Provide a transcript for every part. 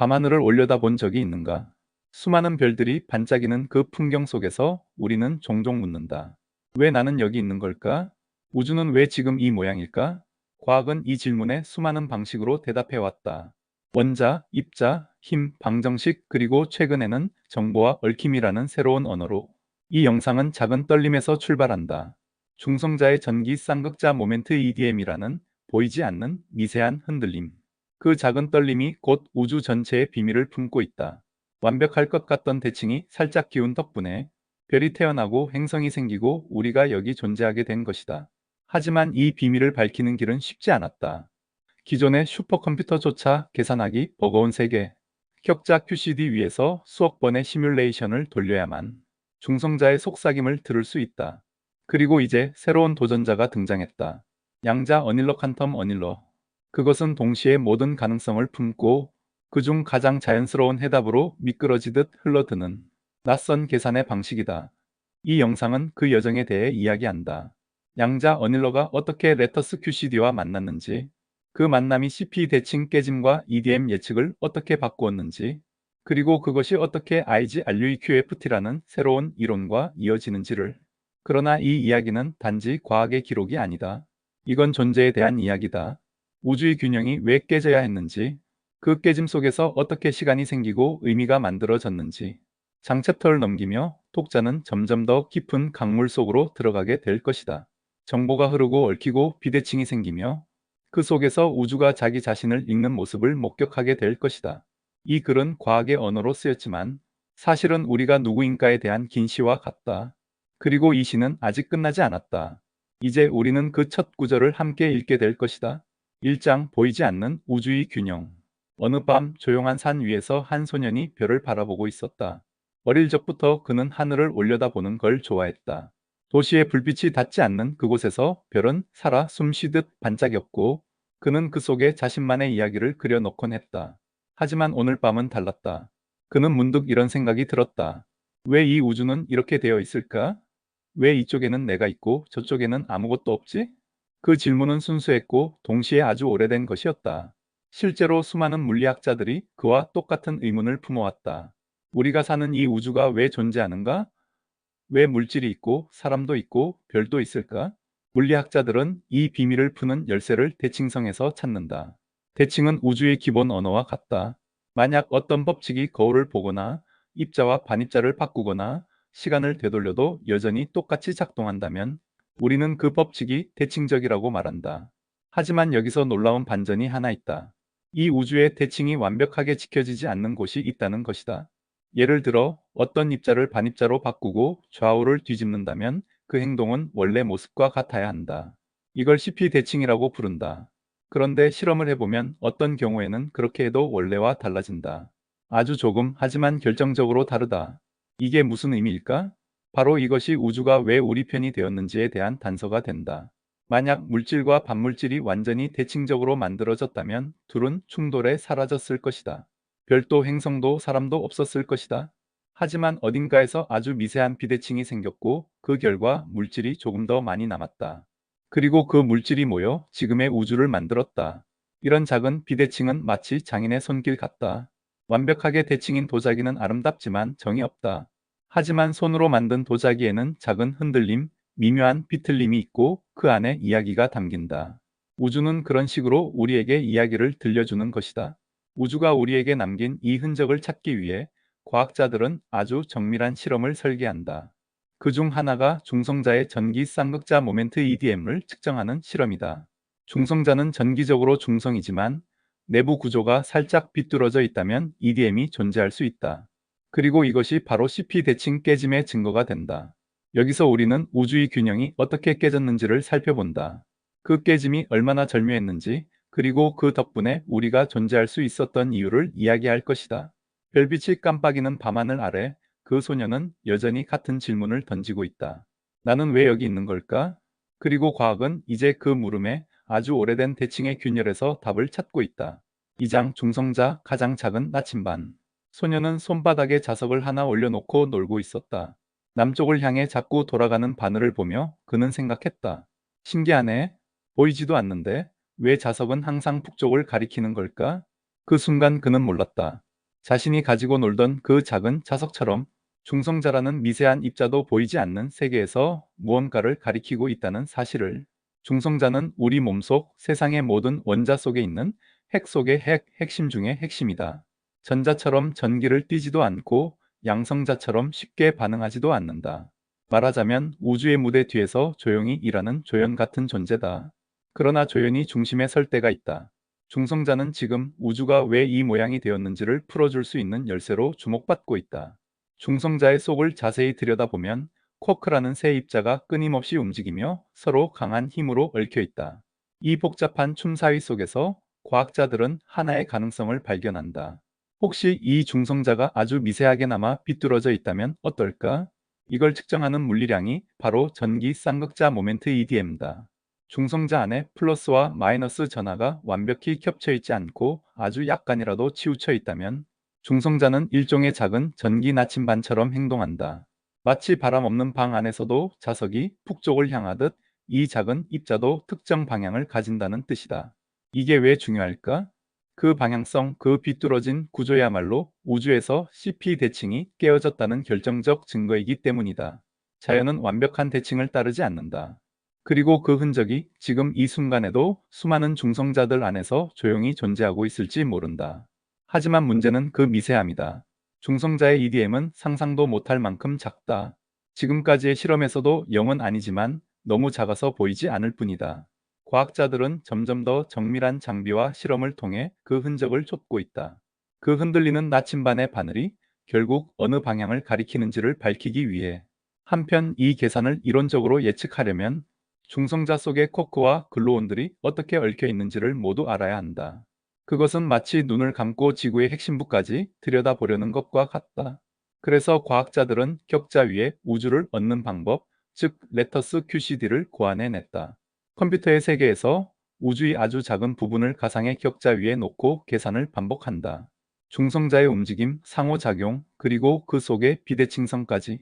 밤하늘을 올려다본 적이 있는가? 수많은 별들이 반짝이는 그 풍경 속에서 우리는 종종 묻는다. 왜 나는 여기 있는 걸까? 우주는 왜 지금 이 모양일까? 과학은 이 질문에 수많은 방식으로 대답해 왔다. 원자, 입자, 힘, 방정식, 그리고 최근에는 정보와 얽힘이라는 새로운 언어로 이 영상은 작은 떨림에서 출발한다. 중성자의 전기 쌍극자 모멘트 EDM이라는 보이지 않는 미세한 흔들림. 그 작은 떨림이 곧 우주 전체의 비밀을 품고 있다. 완벽할 것 같던 대칭이 살짝 기운 덕분에 별이 태어나고 행성이 생기고 우리가 여기 존재하게 된 것이다. 하지만 이 비밀을 밝히는 길은 쉽지 않았다. 기존의 슈퍼컴퓨터조차 계산하기 버거운 세계. 격자 QCD 위에서 수억 번의 시뮬레이션을 돌려야만 중성자의 속삭임을 들을 수 있다. 그리고 이제 새로운 도전자가 등장했다. 양자 어닐러 칸텀 어닐러. 그것은 동시에 모든 가능성을 품고 그중 가장 자연스러운 해답으로 미끄러지듯 흘러드는 낯선 계산의 방식이다. 이 영상은 그 여정에 대해 이야기한다. 양자 어닐러가 어떻게 레터스 QCD와 만났는지, 그 만남이 CP 대칭 깨짐과 EDM 예측을 어떻게 바꾸었는지, 그리고 그것이 어떻게 IG RUEQFT라는 새로운 이론과 이어지는지를. 그러나 이 이야기는 단지 과학의 기록이 아니다. 이건 존재에 대한 이야기다. 우주의 균형이 왜 깨져야 했는지, 그 깨짐 속에서 어떻게 시간이 생기고 의미가 만들어졌는지. 장챕터를 넘기며 독자는 점점 더 깊은 강물 속으로 들어가게 될 것이다. 정보가 흐르고 얽히고 비대칭이 생기며 그 속에서 우주가 자기 자신을 읽는 모습을 목격하게 될 것이다. 이 글은 과학의 언어로 쓰였지만 사실은 우리가 누구인가에 대한 긴 시와 같다. 그리고 이 시는 아직 끝나지 않았다. 이제 우리는 그 첫 구절을 함께 읽게 될 것이다. 1장 보이지 않는 우주의 균형. 어느 밤 조용한 산 위에서 한 소년이 별을 바라보고 있었다. 어릴 적부터 그는 하늘을 올려다보는 걸 좋아했다. 도시의 불빛이 닿지 않는 그곳에서 별은 살아 숨쉬듯 반짝였고 그는 그 속에 자신만의 이야기를 그려놓곤 했다. 하지만 오늘 밤은 달랐다. 그는 문득 이런 생각이 들었다. 왜 이 우주는 이렇게 되어 있을까? 왜 이쪽에는 내가 있고 저쪽에는 아무것도 없지? 그 질문은 순수했고 동시에 아주 오래된 것이었다. 실제로 수많은 물리학자들이 그와 똑같은 의문을 품어왔다. 우리가 사는 이 우주가 왜 존재하는가? 왜 물질이 있고 사람도 있고 별도 있을까? 물리학자들은 이 비밀을 푸는 열쇠를 대칭성에서 찾는다. 대칭은 우주의 기본 언어와 같다. 만약 어떤 법칙이 거울을 보거나 입자와 반입자를 바꾸거나 시간을 되돌려도 여전히 똑같이 작동한다면 우리는 그 법칙이 대칭적이라고 말한다. 하지만 여기서 놀라운 반전이 하나 있다. 이 우주의 대칭이 완벽하게 지켜지지 않는 곳이 있다는 것이다. 예를 들어 어떤 입자를 반입자로 바꾸고 좌우를 뒤집는다면 그 행동은 원래 모습과 같아야 한다. 이걸 CP 대칭이라고 부른다. 그런데 실험을 해보면 어떤 경우에는 그렇게 해도 원래와 달라진다. 아주 조금 하지만 결정적으로 다르다. 이게 무슨 의미일까? 바로 이것이 우주가 왜 우리 편이 되었는지에 대한 단서가 된다. 만약 물질과 반물질이 완전히 대칭적으로 만들어졌다면 둘은 충돌에 사라졌을 것이다. 별도 행성도 사람도 없었을 것이다. 하지만 어딘가에서 아주 미세한 비대칭이 생겼고 그 결과 물질이 조금 더 많이 남았다. 그리고 그 물질이 모여 지금의 우주를 만들었다. 이런 작은 비대칭은 마치 장인의 손길 같다. 완벽하게 대칭인 도자기는 아름답지만 정이 없다. 하지만 손으로 만든 도자기에는 작은 흔들림, 미묘한 비틀림이 있고 그 안에 이야기가 담긴다. 우주는 그런 식으로 우리에게 이야기를 들려주는 것이다. 우주가 우리에게 남긴 이 흔적을 찾기 위해 과학자들은 아주 정밀한 실험을 설계한다. 그 중 하나가 중성자의 전기 쌍극자 모멘트 EDM을 측정하는 실험이다. 중성자는 전기적으로 중성이지만 내부 구조가 살짝 비뚤어져 있다면 EDM이 존재할 수 있다. 그리고 이것이 바로 CP 대칭 깨짐의 증거가 된다. 여기서 우리는 우주의 균형이 어떻게 깨졌는지를 살펴본다. 그 깨짐이 얼마나 절묘했는지, 그리고 그 덕분에 우리가 존재할 수 있었던 이유를 이야기할 것이다. 별빛이 깜빡이는 밤하늘 아래 그 소녀는 여전히 같은 질문을 던지고 있다. 나는 왜 여기 있는 걸까? 그리고 과학은 이제 그 물음에 아주 오래된 대칭의 균열에서 답을 찾고 있다. 2장 중성자 가장 작은 나침반. 소녀는 손바닥에 자석을 하나 올려놓고 놀고 있었다. 남쪽을 향해 자꾸 돌아가는 바늘을 보며 그는 생각했다. 신기하네. 보이지도 않는데 왜 자석은 항상 북쪽을 가리키는 걸까? 그 순간 그는 몰랐다. 자신이 가지고 놀던 그 작은 자석처럼 중성자라는 미세한 입자도 보이지 않는 세계에서 무언가를 가리키고 있다는 사실을 중성자는 우리 몸속 세상의 모든 원자 속에 있는 핵 속의 핵, 핵심 중의 핵심이다. 전자처럼 전기를 띠지도 않고 양성자처럼 쉽게 반응하지도 않는다. 말하자면 우주의 무대 뒤에서 조용히 일하는 조연 같은 존재다. 그러나 조연이 중심에 설 때가 있다. 중성자는 지금 우주가 왜 이 모양이 되었는지를 풀어줄 수 있는 열쇠로 주목받고 있다. 중성자의 속을 자세히 들여다보면 쿼크라는 새 입자가 끊임없이 움직이며 서로 강한 힘으로 얽혀 있다. 이 복잡한 춤사위 속에서 과학자들은 하나의 가능성을 발견한다. 혹시 이 중성자가 아주 미세하게나마 비뚤어져 있다면 어떨까? 이걸 측정하는 물리량이 바로 전기 쌍극자 모멘트 EDM다. 중성자 안에 플러스와 마이너스 전하가 완벽히 겹쳐 있지 않고 아주 약간이라도 치우쳐 있다면 중성자는 일종의 작은 전기 나침반처럼 행동한다. 마치 바람 없는 방 안에서도 자석이 북쪽을 향하듯 이 작은 입자도 특정 방향을 가진다는 뜻이다. 이게 왜 중요할까? 그 방향성, 그 비뚤어진 구조야말로 우주에서 CP 대칭이 깨어졌다는 결정적 증거이기 때문이다. 자연은 완벽한 대칭을 따르지 않는다. 그리고 그 흔적이 지금 이 순간에도 수많은 중성자들 안에서 조용히 존재하고 있을지 모른다. 하지만 문제는 그 미세함이다. 중성자의 EDM은 상상도 못할 만큼 작다. 지금까지의 실험에서도 0은 아니지만 너무 작아서 보이지 않을 뿐이다. 과학자들은 점점 더 정밀한 장비와 실험을 통해 그 흔적을 쫓고 있다. 그 흔들리는 나침반의 바늘이 결국 어느 방향을 가리키는지를 밝히기 위해 한편 이 계산을 이론적으로 예측하려면 중성자 속의 코크와 글로온들이 어떻게 얽혀 있는지를 모두 알아야 한다. 그것은 마치 눈을 감고 지구의 핵심부까지 들여다보려는 것과 같다. 그래서 과학자들은 격자 위에 우주를 얻는 방법, 즉 레터스 QCD를 고안해냈다. 컴퓨터의 세계에서 우주의 아주 작은 부분을 가상의 격자 위에 놓고 계산을 반복한다. 중성자의 움직임, 상호작용, 그리고 그 속의 비대칭성까지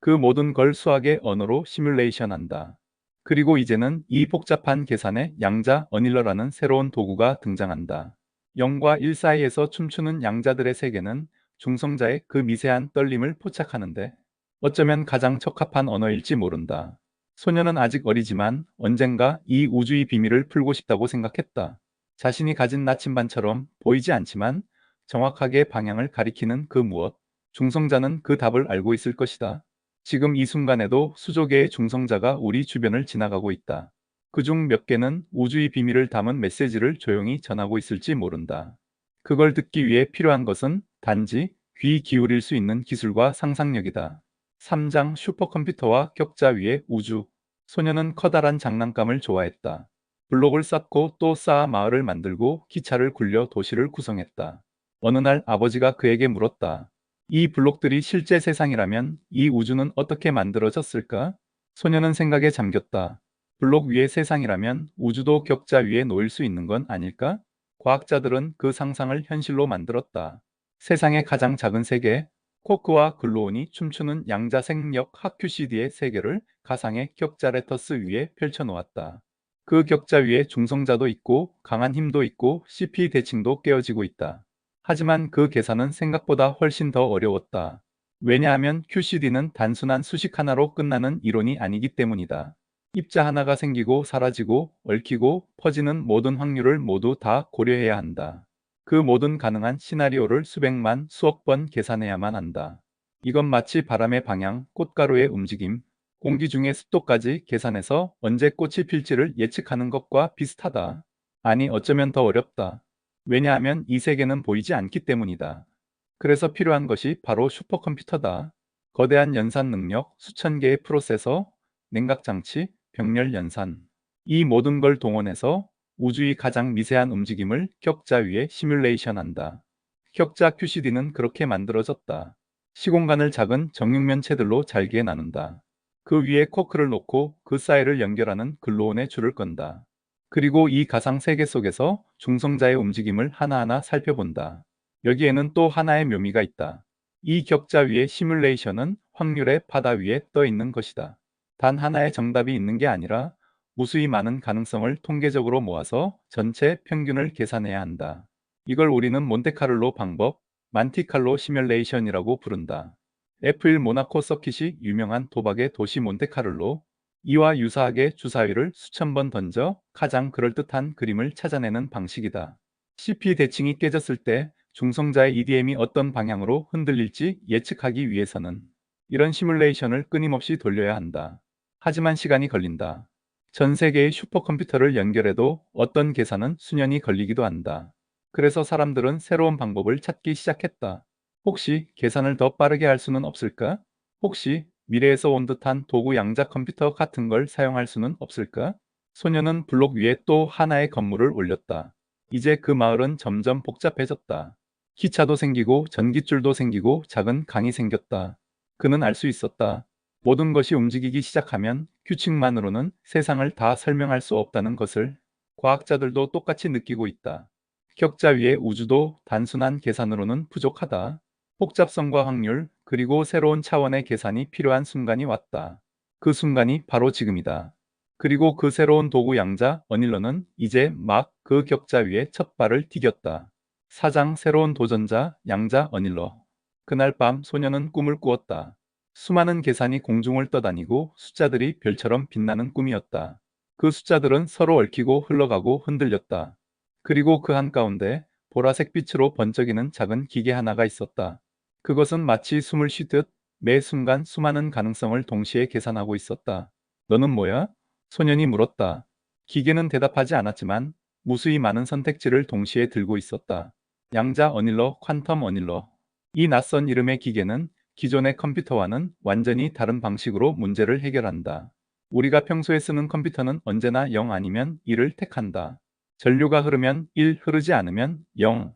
그 모든 걸 수학의 언어로 시뮬레이션한다. 그리고 이제는 이 복잡한 계산에 양자 어닐러라는 새로운 도구가 등장한다. 0과 1 사이에서 춤추는 양자들의 세계는 중성자의 그 미세한 떨림을 포착하는데 어쩌면 가장 적합한 언어일지 모른다. 소녀는 아직 어리지만 언젠가 이 우주의 비밀을 풀고 싶다고 생각했다. 자신이 가진 나침반처럼 보이지 않지만 정확하게 방향을 가리키는 그 무엇, 중성자는 그 답을 알고 있을 것이다. 지금 이 순간에도 수조 개의 중성자가 우리 주변을 지나가고 있다. 그 중 몇 개는 우주의 비밀을 담은 메시지를 조용히 전하고 있을지 모른다. 그걸 듣기 위해 필요한 것은 단지 귀 기울일 수 있는 기술과 상상력이다. 3장 슈퍼컴퓨터와 격자 위의 우주. 소녀는 커다란 장난감을 좋아했다. 블록을 쌓고 또 쌓아 마을을 만들고 기차를 굴려 도시를 구성했다. 어느 날 아버지가 그에게 물었다. 이 블록들이 실제 세상이라면 이 우주는 어떻게 만들어졌을까? 소녀는 생각에 잠겼다. 블록 위의 세상이라면 우주도 격자 위에 놓일 수 있는 건 아닐까? 과학자들은 그 상상을 현실로 만들었다. 세상의 가장 작은 세계, 코크와 글로온이 춤추는 양자 생력 하큐시디의 세계를 가상의 격자 레터스 위에 펼쳐놓았다. 그 격자 위에 중성자도 있고 강한 힘도 있고 CP 대칭도 깨어지고 있다. 하지만 그 계산은 생각보다 훨씬 더 어려웠다. 왜냐하면 QCD는 단순한 수식 하나로 끝나는 이론이 아니기 때문이다. 입자 하나가 생기고 사라지고 얽히고 퍼지는 모든 확률을 모두 다 고려해야 한다. 그 모든 가능한 시나리오를 수백만, 수억 번 계산해야만 한다. 이건 마치 바람의 방향, 꽃가루의 움직임, 공기 중의 습도까지 계산해서 언제 꽃이 필지를 예측하는 것과 비슷하다. 아니 어쩌면 더 어렵다. 왜냐하면 이 세계는 보이지 않기 때문이다. 그래서 필요한 것이 바로 슈퍼컴퓨터다. 거대한 연산 능력, 수천 개의 프로세서, 냉각장치, 병렬 연산. 이 모든 걸 동원해서 우주의 가장 미세한 움직임을 격자 위에 시뮬레이션한다. 격자 QCD는 그렇게 만들어졌다. 시공간을 작은 정육면체들로 잘게 나눈다. 그 위에 쿼크를 놓고 그 사이를 연결하는 글로온의 줄을 건다. 그리고 이 가상 세계 속에서 중성자의 움직임을 하나하나 살펴본다. 여기에는 또 하나의 묘미가 있다. 이 격자 위의 시뮬레이션은 확률의 바다 위에 떠 있는 것이다. 단 하나의 정답이 있는 게 아니라 무수히 많은 가능성을 통계적으로 모아서 전체 평균을 계산해야 한다. 이걸 우리는 몬테카를로 방법, 만티칼로 시뮬레이션이라고 부른다. F1 모나코 서킷이 유명한 도박의 도시 몬테카를로 이와 유사하게 주사위를 수천 번 던져 가장 그럴듯한 그림을 찾아내는 방식이다. CP 대칭이 깨졌을 때 중성자의 EDM이 어떤 방향으로 흔들릴지 예측하기 위해서는 이런 시뮬레이션을 끊임없이 돌려야 한다. 하지만 시간이 걸린다. 전 세계의 슈퍼컴퓨터를 연결해도 어떤 계산은 수년이 걸리기도 한다. 그래서 사람들은 새로운 방법을 찾기 시작했다. 혹시 계산을 더 빠르게 할 수는 없을까? 혹시 미래에서 온 듯한 도구 양자 컴퓨터 같은 걸 사용할 수는 없을까? 소녀는 블록 위에 또 하나의 건물을 올렸다. 이제 그 마을은 점점 복잡해졌다. 기차도 생기고 전깃줄도 생기고 작은 강이 생겼다. 그는 알 수 있었다. 모든 것이 움직이기 시작하면 규칙만으로는 세상을 다 설명할 수 없다는 것을 과학자들도 똑같이 느끼고 있다. 격자 위의 우주도 단순한 계산으로는 부족하다. 복잡성과 확률, 그리고 새로운 차원의 계산이 필요한 순간이 왔다. 그 순간이 바로 지금이다. 그리고 그 새로운 도구 양자 어닐러는 이제 막 그 격자 위에 첫 발을 디뎠다. 사장 새로운 도전자 양자 어닐러. 그날 밤 소녀는 꿈을 꾸었다. 수많은 계산이 공중을 떠다니고 숫자들이 별처럼 빛나는 꿈이었다. 그 숫자들은 서로 얽히고 흘러가고 흔들렸다. 그리고 그 한가운데 보라색 빛으로 번쩍이는 작은 기계 하나가 있었다. 그것은 마치 숨을 쉬듯 매 순간 수많은 가능성을 동시에 계산하고 있었다. 너는 뭐야? 소년이 물었다. 기계는 대답하지 않았지만 무수히 많은 선택지를 동시에 들고 있었다. 양자 어닐러, 퀀텀 어닐러. 이 낯선 이름의 기계는 기존의 컴퓨터와는 완전히 다른 방식으로 문제를 해결한다. 우리가 평소에 쓰는 컴퓨터는 언제나 0 아니면 1을 택한다. 전류가 흐르면 1, 흐르지 않으면 0.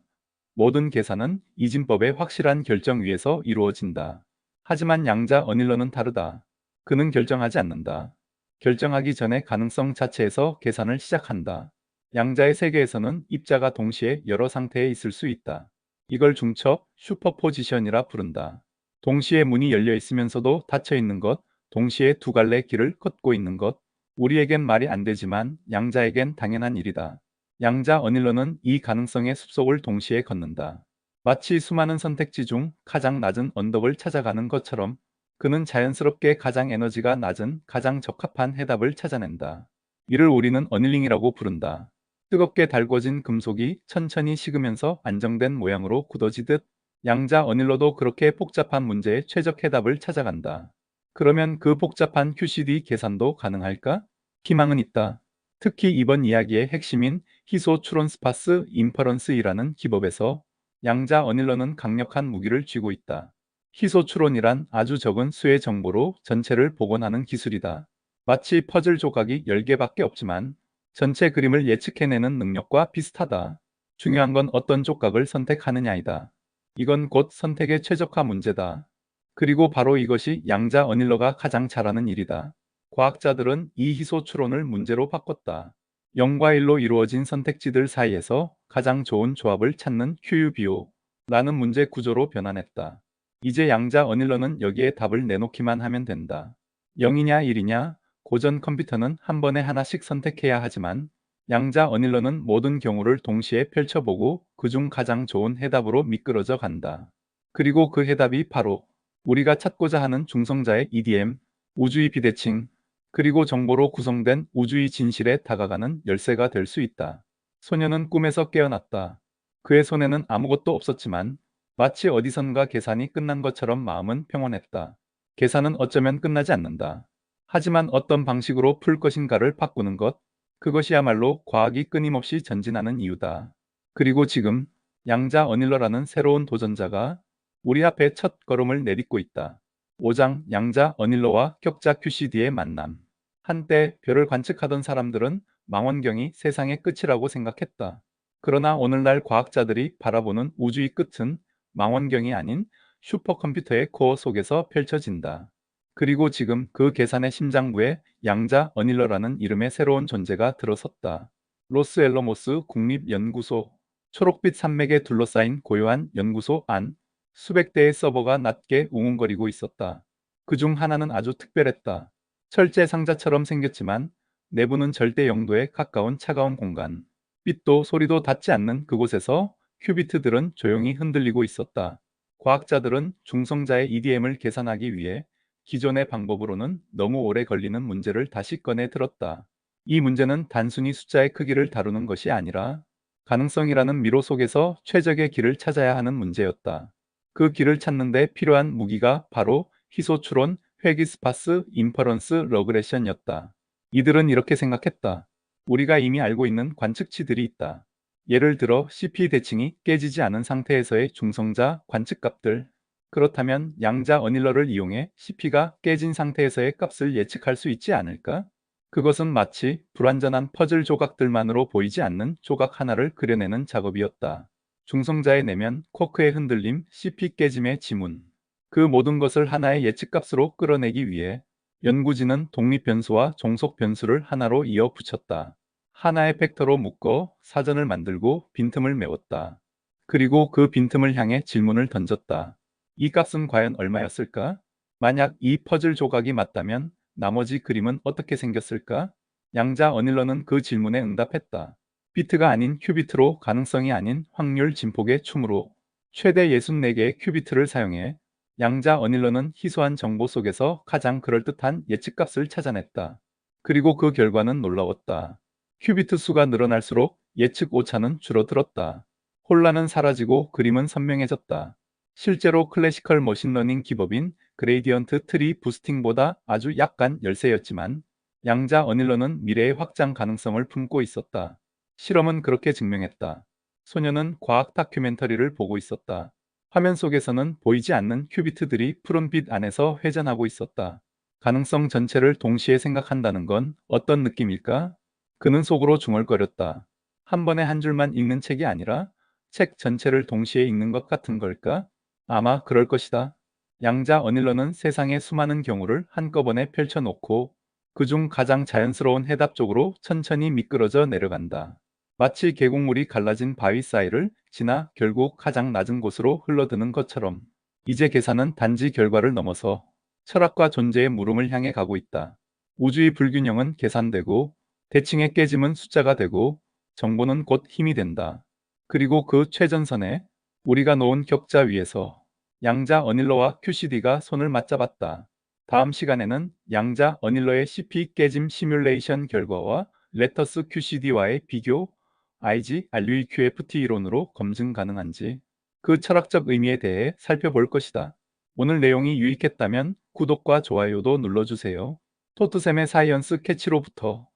모든 계산은 이진법의 확실한 결정 위에서 이루어진다. 하지만 양자 어닐러는 다르다. 그는 결정하지 않는다. 결정하기 전에 가능성 자체에서 계산을 시작한다. 양자의 세계에서는 입자가 동시에 여러 상태에 있을 수 있다. 이걸 중첩, 슈퍼포지션이라 부른다. 동시에 문이 열려 있으면서도 닫혀 있는 것, 동시에 두 갈래 길을 걷고 있는 것. 우리에겐 말이 안 되지만 양자에겐 당연한 일이다. 양자 어닐러는 이 가능성의 숲속을 동시에 걷는다. 마치 수많은 선택지 중 가장 낮은 언덕을 찾아가는 것처럼 그는 자연스럽게 가장 에너지가 낮은 가장 적합한 해답을 찾아낸다. 이를 우리는 어닐링이라고 부른다. 뜨겁게 달궈진 금속이 천천히 식으면서 안정된 모양으로 굳어지듯 양자 어닐러도 그렇게 복잡한 문제에 최적 해답을 찾아간다. 그러면 그 복잡한 QCD 계산도 가능할까? 희망은 있다. 특히 이번 이야기의 핵심인 희소 추론 스파스 인퍼런스이라는 기법에서 양자 어닐러는 강력한 무기를 쥐고 있다. 희소 추론이란 아주 적은 수의 정보로 전체를 복원하는 기술이다. 마치 퍼즐 조각이 10개밖에 없지만 전체 그림을 예측해내는 능력과 비슷하다. 중요한 건 어떤 조각을 선택하느냐이다. 이건 곧 선택의 최적화 문제다. 그리고 바로 이것이 양자 어닐러가 가장 잘하는 일이다. 과학자들은 이 희소 추론을 문제로 바꿨다. 0과 1로 이루어진 선택지들 사이에서 가장 좋은 조합을 찾는 QUBO라는 문제 구조로 변환했다. 이제 양자 어닐러는 여기에 답을 내놓기만 하면 된다. 0이냐 1이냐 고전 컴퓨터는 한 번에 하나씩 선택해야 하지만 양자 어닐러는 모든 경우를 동시에 펼쳐보고 그중 가장 좋은 해답으로 미끄러져 간다. 그리고 그 해답이 바로 우리가 찾고자 하는 중성자의 EDM, 우주의 비대칭, 그리고 정보로 구성된 우주의 진실에 다가가는 열쇠가 될 수 있다. 소녀는 꿈에서 깨어났다. 그의 손에는 아무것도 없었지만 마치 어디선가 계산이 끝난 것처럼 마음은 평온했다. 계산은 어쩌면 끝나지 않는다. 하지만 어떤 방식으로 풀 것인가를 바꾸는 것, 그것이야말로 과학이 끊임없이 전진하는 이유다. 그리고 지금 양자 어닐러라는 새로운 도전자가 우리 앞에 첫 걸음을 내딛고 있다. 5장 양자 어닐러와 격자 QCD의 만남. 한때 별을 관측하던 사람들은 망원경이 세상의 끝이라고 생각했다. 그러나 오늘날 과학자들이 바라보는 우주의 끝은 망원경이 아닌 슈퍼컴퓨터의 코어 속에서 펼쳐진다. 그리고 지금 그 계산의 심장부에 양자 어닐러라는 이름의 새로운 존재가 들어섰다. 로스 앨러모스 국립연구소 초록빛 산맥에 둘러싸인 고요한 연구소 안 수백 대의 서버가 낮게 웅웅거리고 있었다. 그 중 하나는 아주 특별했다. 철제 상자처럼 생겼지만 내부는 절대 영도에 가까운 차가운 공간. 빛도 소리도 닿지 않는 그곳에서 큐비트들은 조용히 흔들리고 있었다. 과학자들은 중성자의 EDM을 계산하기 위해 기존의 방법으로는 너무 오래 걸리는 문제를 다시 꺼내 들었다. 이 문제는 단순히 숫자의 크기를 다루는 것이 아니라 가능성이라는 미로 속에서 최적의 길을 찾아야 하는 문제였다. 그 길을 찾는 데 필요한 무기가 바로 희소추론, 회기스파스, 인퍼런스, 러그레션이었다. 이들은 이렇게 생각했다. 우리가 이미 알고 있는 관측치들이 있다. 예를 들어 CP 대칭이 깨지지 않은 상태에서의 중성자 관측값들. 그렇다면 양자 어닐러를 이용해 CP가 깨진 상태에서의 값을 예측할 수 있지 않을까? 그것은 마치 불완전한 퍼즐 조각들만으로 보이지 않는 조각 하나를 그려내는 작업이었다. 중성자의 내면, 쿼크의 흔들림, CP 깨짐의 지문. 그 모든 것을 하나의 예측값으로 끌어내기 위해 연구진은 독립 변수와 종속 변수를 하나로 이어 붙였다. 하나의 팩터로 묶어 사전을 만들고 빈틈을 메웠다. 그리고 그 빈틈을 향해 질문을 던졌다. 이 값은 과연 얼마였을까? 만약 이 퍼즐 조각이 맞다면 나머지 그림은 어떻게 생겼을까? 양자 어닐러는 그 질문에 응답했다. 비트가 아닌 큐비트로 가능성이 아닌 확률 진폭의 춤으로 최대 64개의 큐비트를 사용해 양자 어닐러는 희소한 정보 속에서 가장 그럴듯한 예측값을 찾아냈다. 그리고 그 결과는 놀라웠다. 큐비트 수가 늘어날수록 예측 오차는 줄어들었다. 혼란은 사라지고 그림은 선명해졌다. 실제로 클래시컬 머신러닝 기법인 그레이디언트 트리 부스팅보다 아주 약간 열세였지만 양자 어닐러는 미래의 확장 가능성을 품고 있었다. 실험은 그렇게 증명했다. 소녀는 과학 다큐멘터리를 보고 있었다. 화면 속에서는 보이지 않는 큐비트들이 푸른 빛 안에서 회전하고 있었다. 가능성 전체를 동시에 생각한다는 건 어떤 느낌일까? 그는 속으로 중얼거렸다. 한 번에 한 줄만 읽는 책이 아니라 책 전체를 동시에 읽는 것 같은 걸까? 아마 그럴 것이다. 양자 어닐러는 세상의 수많은 경우를 한꺼번에 펼쳐놓고 그중 가장 자연스러운 해답 쪽으로 천천히 미끄러져 내려간다. 마치 계곡물이 갈라진 바위 사이를 지나 결국 가장 낮은 곳으로 흘러드는 것처럼 이제 계산은 단지 결과를 넘어서 철학과 존재의 물음을 향해 가고 있다. 우주의 불균형은 계산되고 대칭의 깨짐은 숫자가 되고 정보는 곧 힘이 된다. 그리고 그 최전선에 우리가 놓은 격자 위에서 양자 어닐러와 QCD가 손을 맞잡았다. 다음 시간에는 양자 어닐러의 CP 깨짐 시뮬레이션 결과와 레터스 QCD와의 비교, IG, RUEQFT 이론으로 검증 가능한지 그 철학적 의미에 대해 살펴볼 것이다. 오늘 내용이 유익했다면 구독과 좋아요도 눌러주세요. 토트샘의 사이언스 캐치로부터